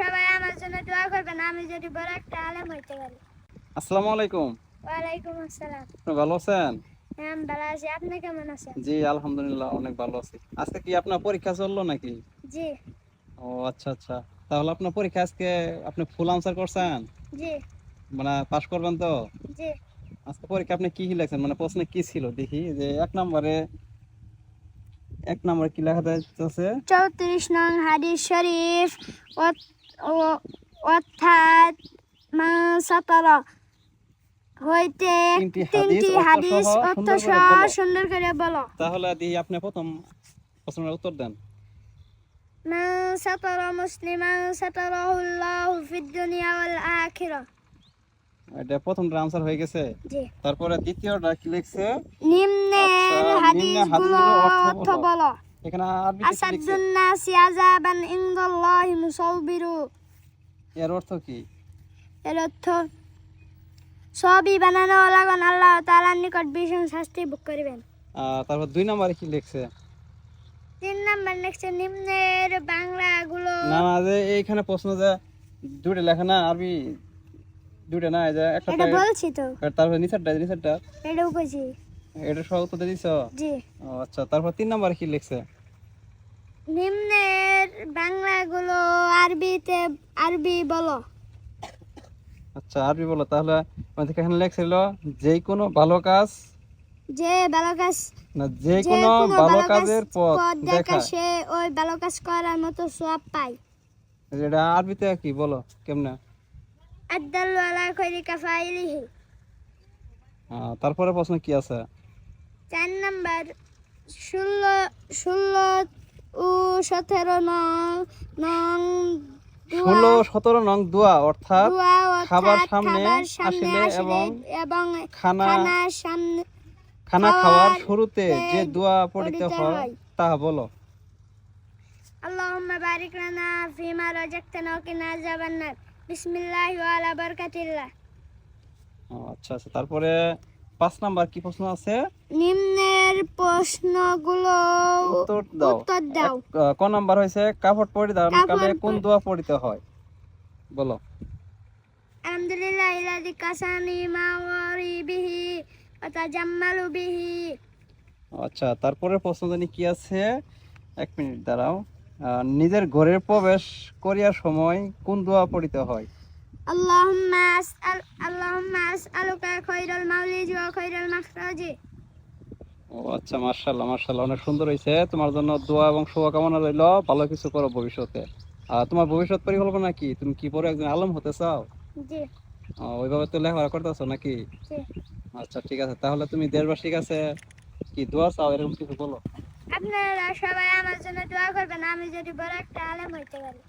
সবাই আমার জন্য দোয়া করবেন আমি যদি বড় একটা আলেম হইতে পারি। আসসালামু আলাইকুম। ওয়ালাইকুম আসসালাম। আপনি ভালো আছেন? হ্যাঁ আমি ভালো আছি। আপনি কেমন আছেন? জি আলহামদুলিল্লাহ অনেক ভালো আছি। আজকে কি আপনার পরীক্ষা চলল নাকি? জি। ও আচ্ছা আচ্ছা। তাহলে আপনার পরীক্ষা আজকে আপনি ফুল আনসার করছেন? জি। মানে পাস করবেন তো? জি। আজকে পরীক্ষা আপনি কি কি লেখছেন? মানে প্রশ্নে কি ছিল? দেখি যে এক নম্বরে এক নম্বরে কি লেখা যাচ্ছে চৌত্রিশ নং হাদিস শরীফ অর্থাৎ সাতার হইতে তিনটি তিনটি হাদিস হাদিস অর্থ অর্থ সহ সহ সুন্দর করে বলো। সুন্দর করে বলো তাহলে দিই আপনি প্রথম প্রশ্নের উত্তর দেন من ستر مسلما ستره الله في الدنيا والآخرة এটা প্রথমটা আনসার হয়ে গেছে জি তারপরে দ্বিতীয়টা কি লিখছে নিম্নের আচ্ছা, হাদিসগুলো হাদিসগুলোর অর্থ অর্থ বলো। বলো এখানে আরবিতে আসাদুন নাসি আযাবান ইনদাল্লাহি মুসাউবিরু এর অর্থ কি? এর অর্থ সবই বানানো লাগান আল্লাহ তাআলার নিকট ভীষণ শাস্তি ভোগ করিবেন। তারপর দুই নম্বরে কি লিখছে? তিন নাম্বার নেক্সট নিম্নের বাংলাগুলো। না না যে এইখানে প্রশ্ন যে দুটো লেখা না আরবি দুটো না এই যে একটা এটা বলছি তো। তারপর নিচেরটা নিচেরটা। এটা উপজি। এটা সহ উত্তর দিছো? জি। আচ্ছা তারপর তিন নম্বরে কি লিখছে? নিম্নের বাংলাগুলো আরবিতে আরবি বলো। আচ্ছা আরবি বলো তাহলে আমাদের এখানে লেখছিল যে কোনো ভালো কাজ যে ভালো কাজ না যে কোনো ভালো কাজের পথ দেখা সে ওই ভালো কাজ করার মতো সওয়াব পায়। এটা আরবিতে কি বলো কেমনে? আদাল্লু আলা খৈরি কাফাইলিহি তারপরে প্রশ্ন কি আছে? চার নাম্বার ষোলো ষোলো সতেরো নং নং দোয়া- ষোলো সতেরো নং দোয়া অর্থাৎ দোয়া অর্থাৎ খাবার সামনে খাবার সামনে আসিলে আসিলে এবং এবং খানা খানার সামনে খানা খাওয়ার খাওয়ার শুরুতে যে তে দোয়া পড়িতে পড়িতে হয় হয়। তা বলো اللهم بارك لنا فيما رزقتنا وقنا عذاب النار بسم الله وعلى بركة الله ও, আচ্ছা আচ্ছা তারপরে পাঁচ নাম্বার কি প্রশ্ন আছে নিম্নের প্রশ্নগুলো উত্তর দাও। উত্তর দাও। ক নাম্বার কাপড় পরিধান কালে কোন দোয়া পড়িতে হয়? বলো। আলহামদুলিল্লাহ ইলাদি কাসানি মা ওয়ারি বিহি বিহি। আচ্ছা তারপরে প্রশ্ন জানি কি আছে? এক মিনিট দাঁড়াও। নিজের ঘরের প্রবেশ করিয়ার সময় কোন দোয়া পড়িতে হয়? আল্লাহুম্মা আসআল আল্লাহুম্মা আসআলুকা খায়রাল মাউলিজ ওয়া খায়রাল মাখরাজি। ও আচ্ছা মার্শাল্লাহ মার্শাল্লাহ অনেক সুন্দর হয়েছে। তোমার জন্য দোয়া এবং শুভকামনা রইল। ভালো কিছু করো ভবিষ্যতে। আর তোমার ভবিষ্যৎ পরিকল্পনা কি? তুমি কি পরে একজন আলম হতে চাও? ও, ওইভাবে তো লেখাপড়া করতেছো নাকি? আচ্ছা ঠিক আছে তাহলে তুমি দেশবাসীর কাছে কি দোয়া চাও এরকম কিছু বলো? আপনারা সবাই আমার জন্য দোয়া করবেন আমি যদি বড় একটা আলেম হইতে পারি।